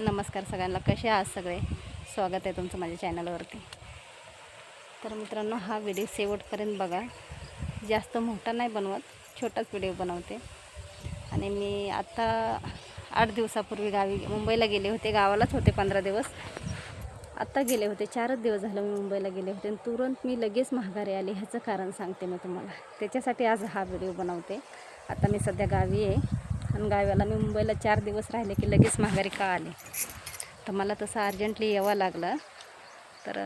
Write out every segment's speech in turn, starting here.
नमस्कार सगळ्यांना. कसे आहात सगळे? स्वागत आहे तुमचं माझ्या चॅनलवरती. तर मित्रांनो हा व्हिडिओ शेवटपर्यंत बघा. जास्त मोठा नाही बनवत छोटाच व्हिडिओ बनवते. आणि मी आत्ता आठ दिवसापूर्वी गावी मुंबईला गेले होते. गावालाच होते पंधरा दिवस. आत्ता गेले होते. चारच दिवस झालं मी मुंबईला गेले होते. आणि तुरंत मी लगेच महागारी आली. ह्याचं कारण सांगते मी तुम्हाला. त्याच्यासाठी आज हा व्हिडिओ बनवते. आता मी सध्या गावी आहे. आणि गावाला मी मुंबईला चार दिवस राहिले की लगेच माघारी का आले तर मला तसं अर्जंटली यावं लागलं. तर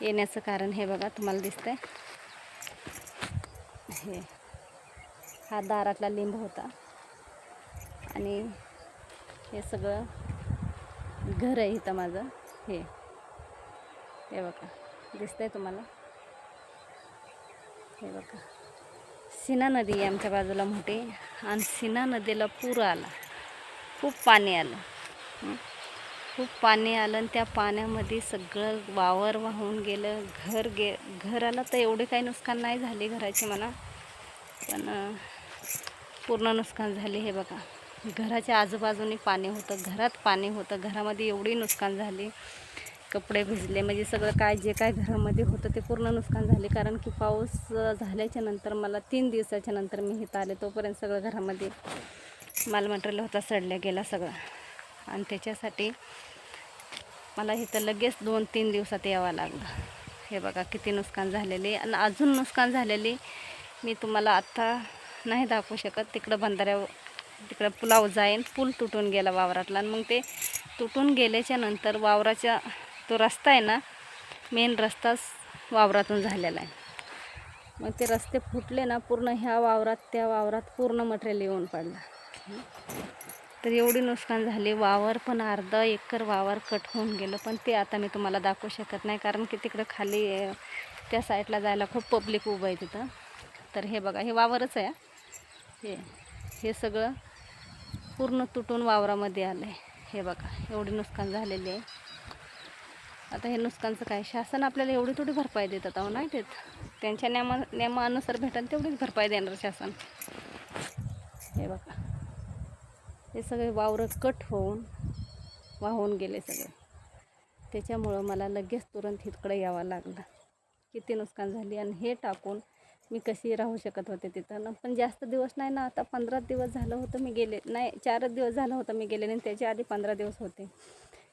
येण्याचं कारण हे बघा तुम्हाला दिसतंय. हे हा दारातला लिंब होता. आणि हे सगळं घर आहे इथं माझं. हे हे बघा दिसतंय तुम्हाला? हे बघा. सीना नदी आहे आमच्या बाजूला मोठी. आणि सीना नदीला पूर आला. खूप पाणी आलं. खूप पाणी आलं आणि त्या पाण्यामध्ये सगळं वावर वाहून गेलं. घर गे घराला तर एवढे काही नुकसान नाही झाले घराचे म्हणा. पण पूर्ण नुकसान झाले हे बघा. घराच्या आजूबाजूने पाणी होतं घरात पाणी होतं. घरामध्ये एवढी नुकसान झाली. कपडे भिजले म्हणजे सगळं काय जे काय घरामध्ये होतं ते पूर्ण नुकसान झाले. कारण की पाऊस झाल्याच्यानंतर मला तीन दिवसाच्या नंतर मी इथं आले तोपर्यंत सगळं घरामध्ये माल मटेरियल होता सडल्या गेला सगळं. आणि त्याच्यासाठी मला इथं लगेच दोन तीन दिवसात यावं लागलं. हे बघा किती नुकसान झालेले. आणि अजून नुकसान झालेली मी तुम्हाला आत्ता नाही दाखवू शकत. तिकडं बंधाऱ्यावर तिकडं पुलाव जाईन. पूल तुटून गेला वावरातला. आणि मग ते तुटून गेल्याच्यानंतर वावराच्या तो रस्ता आहे ना मेन रस्ताच वावरातून झालेला आहे. मग ते रस्ते फुटले ना पूर्ण ह्या वावरात त्या वावरात पूर्ण मटेरियल येऊन पडलं. तर एवढी नुकसान झाली. वावर पण अर्धा एकर वावर कट होऊन गेलं पण ते आता मी तुम्हाला दाखवू शकत नाही कारण की तिकडं खाली त्या साईडला जायला खूप पब्लिक उभं आहे तिथं. तर हे बघा हे वावरच आहे हे. हे सगळं पूर्ण तुटून वावरामध्ये आलं आहे हे बघा एवढी नुकसान झालेली आहे. आता हे नुकसानचं काय? शासन आपल्याला एवढी थोडी भरपाई देतात अहो नाही देत. त्यांच्या नियमा नियमानुसार भेटेल तेवढीच भरपाई देणार शासन. हे बघा. हे सगळे वावरं कट होऊन वाहून गेले सगळे. त्याच्यामुळं मला लगेच तुरंत इकडे यावं लागलं. किती नुकसान झाली आणि हे टाकून मी कशी राहू शकत होते तिथं? ना पण जास्त दिवस नाही ना आता पंधरा दिवस झालं होतं मी गेले नाही चारच दिवस झालं होतं मी गेले आणि त्याच्या आधी पंधरा दिवस होते.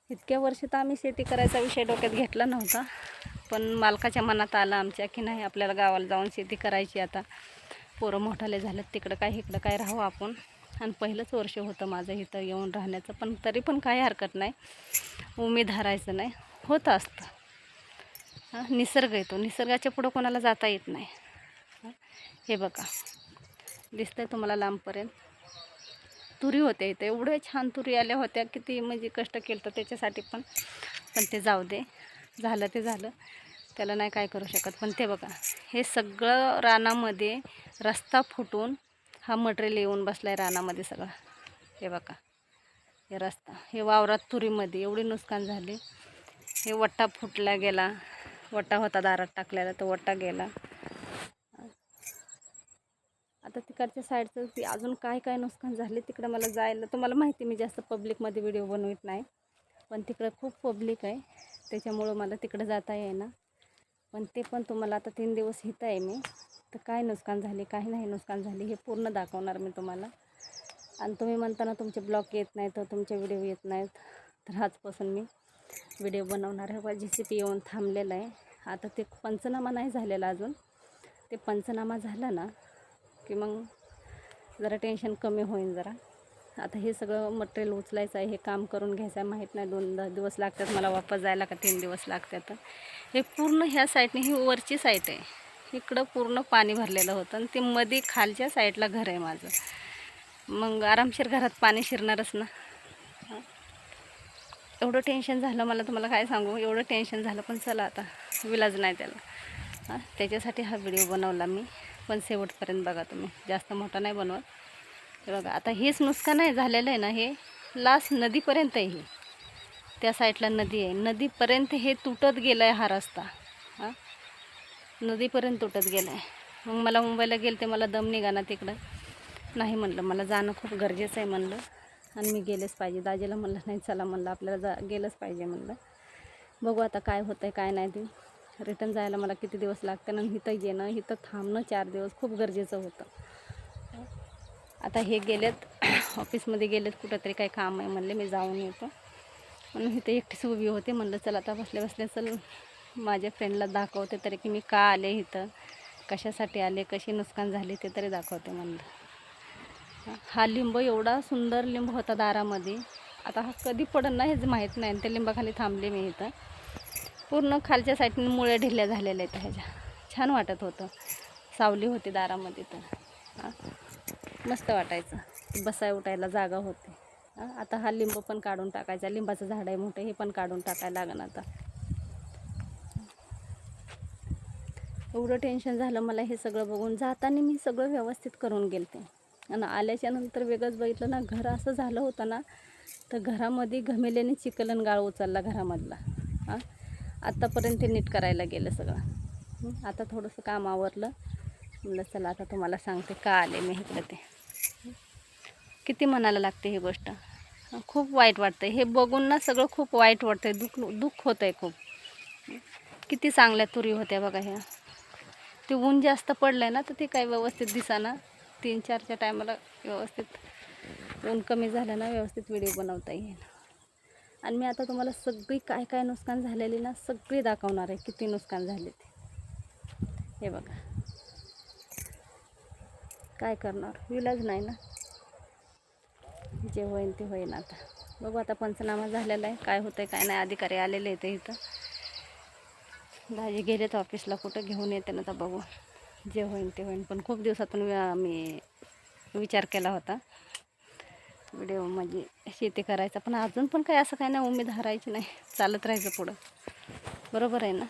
इतक्या वर्ष तर आम्ही शेती करायचा विषय डोक्यात घेतला नव्हता. पण मालकाच्या मनात आलं आमच्या की नाही आपल्याला गावाला जाऊन शेती करायची आता. पोरं मोठाले झालेत तिकडं काय इकडं काय राहू आपण. आणि पहिलंच वर्ष होतं माझं इथं येऊन राहण्याचं पण तरी पण काही हरकत नाही. उमेद हरायचं नाही. होतं असतं. हां निसर्ग येतो निसर्गाच्या पुढं कोणाला जाता येत नाही. हे बघा. दिसतं आहे तुम्हाला लांबपर्यंत. तुरी होत्या इथं. एवढ्या छान तुरी आल्या होत्या किती म्हणजे कष्ट केलं तर त्याच्यासाठी पण पण ते जाऊ दे. झालं ते झालं. त्याला नाही काय करू शकत. पण ते बघा हे सगळं रानामध्ये रस्ता फुटून हा मटेरियल येऊन बसला आहे रानामध्ये सगळा. हे बघा हे रस्ता हे वावरात तुरीमध्ये एवढी नुकसान झाली. हे वट्टा फुटला गेला. वट्टा होता दारात टाकलेला तो वट्टा गेला. आता तिकडच्या साईडचं ती अजून काय काय नुकसान झाले तिकडं मला जायला. तुम्हाला माहिती मी जास्त पब्लिकमध्ये व्हिडिओ बनवत नाही. पण तिकडं खूप पब्लिक आहे. त्याच्यामुळं मला तिकडं जाता येईना. पण ते पण तुम्हाला आता तीन दिवस इथं आहे मी. तर काय नुकसान झाले काही नाही नुकसान झाले हे पूर्ण दाखवणार मी तुम्हाला. आणि तुम्ही म्हणताना तुमचे ब्लॉग येत नाहीत तर तुमचे व्हिडिओ येत नाहीत. तर आजपासून मी व्हिडिओ बनवणार आहे. जी सी पी येऊन थांबलेलं आहे. आता ते पंचनामा नाही झालेला अजून. ते पंचनामा झाला ना की मग जरा टेन्शन कमी होईल जरा. आता हे सगळं मटेरियल उचलायचं आहे हे काम करून घ्यायचं आहे. माहीत नाही दोन दहा दिवस लागतात मला वापस जायला का तीन दिवस लागतात. हे पूर्ण ह्या साईडने ही वरची साईट आहे. इकडं पूर्ण पाणी भरलेलं होतं आणि ते मध्ये खालच्या साईडला घर आहे माझं. मग आरामशीर घरात पाणी शिरणारच ना. एवढं टेन्शन झालं मला तुम्हाला काय सांगू? एवढं टेन्शन झालं पण चला आता विलाज नाही त्याला. त्याच्यासाठी हा व्हिडिओ बनवला मी. पण शेवटपर्यंत बघा तुम्ही. जास्त मोठा नाही बनवत. हे बघा आता हेच नुकसान नाही झालेलं आहे ना हे लास्ट नदीपर्यंत आहे त्या साईडला नदी आहे. नदीपर्यंत हे तुटत गेलं आहे हा रस्ता. हां? नदीपर्यंत तुटत गेलं आहे मग मला मुंबईला गेलं ते मला दम निघाना तिकडं. नाही म्हणलं मला जाणं खूप गरजेचं आहे म्हणलं. आणि मी गेलेच पाहिजे. दाजीला म्हणलं नाही चला म्हणलं आपल्याला जा गेलंच पाहिजे म्हणलं. बघू आता काय होतं आहे काय नाही ते. रिटर्न जायला मला किती दिवस लागते आणि इथं येणं इथं थांबणं चार दिवस खूप गरजेचं होतं. आता हे गेलेत ऑफिसमध्ये गेलेत कुठंतरी काही काम आहे म्हणले मी जाऊन येतो. म्हणून इथे एकटीच उभी होते म्हणलं चला आता बसल्या बसल्या चल माझ्या फ्रेंडला दाखवते तरी की मी का आले इथं कशासाठी आले कशी नुकसान झाली ते तरी दाखवते म्हणलं. हा लिंब एवढा सुंदर लिंब होता दारामध्ये. आता हा कधी पडन ना हेच माहीत नाही आणि त्या लिंबाखाली थांबले मी इथं. पूर्ण खालच्या साईडने मुळे ढिल्या झालेल्या आहेत ह्याच्या. छान वाटत होतं. सावली होती दारामध्ये तर. मस्त वाटायचं. बसाय उठायला जागा होती. आता हा लिंब पण काढून टाकायचा. लिंबाचं झाड आहे मोठं हे पण काढून टाकायला लागण आता. एवढं टेन्शन झालं मला हे सगळं बघून. जाताना मी सगळं व्यवस्थित करून गेलते. आणि आल्याच्यानंतर वेगळंच बघितलं ना घर असं झालं होतं ना तर घरामध्ये घमेल्याने चिकलन गाळ उचलला घरामधला. हां. आत्तापर्यंत ते नीट करायला गेलं सगळं. आता थोडंसं काम आवरलं. म्हणलं चला आता तुम्हाला सांगते का आले मी इकडं ते. किती मनाला लागते ही गोष्ट. खूप वाईट वाटतं हे बघून ना सगळं खूप वाईट वाटतंय. दुःख दुःख होतं आहे खूप. किती चांगल्या तुरी होत्या बघा ह्या. ते ऊन जास्त पडलं आहे ना तर ते काही व्यवस्थित दिसाना. तीन चारच्या टायमाला व्यवस्थित ऊन कमी झालं ना व्यवस्थित व्हिडिओ बनवता येईल आणि मी आता तुम्हाला सगळी काय काय नुकसान झालेली ना सगळी दाखवणार आहे किती नुकसान झाले ते. हे बघा. काय करणार? विलाज नाही ना? जे होईन ते होईन आता. बघू आता पंचनामा झालेला आहे. काय होतं काय नाही. अधिकारी आलेले आहेत इथं. दाजी गेलेत ऑफिसला. कुठं घेऊन येते ना तर बघू. जे होईन ते होईन. पण खूप दिवसातून मी विचार केला होता. व्हिडिओ म्हणजे शेती करायचा. पण अजून पण काही असं काही नाही उमेद हरायची नाही. चालत राहायचं पुढं. बरोबर आहे ना?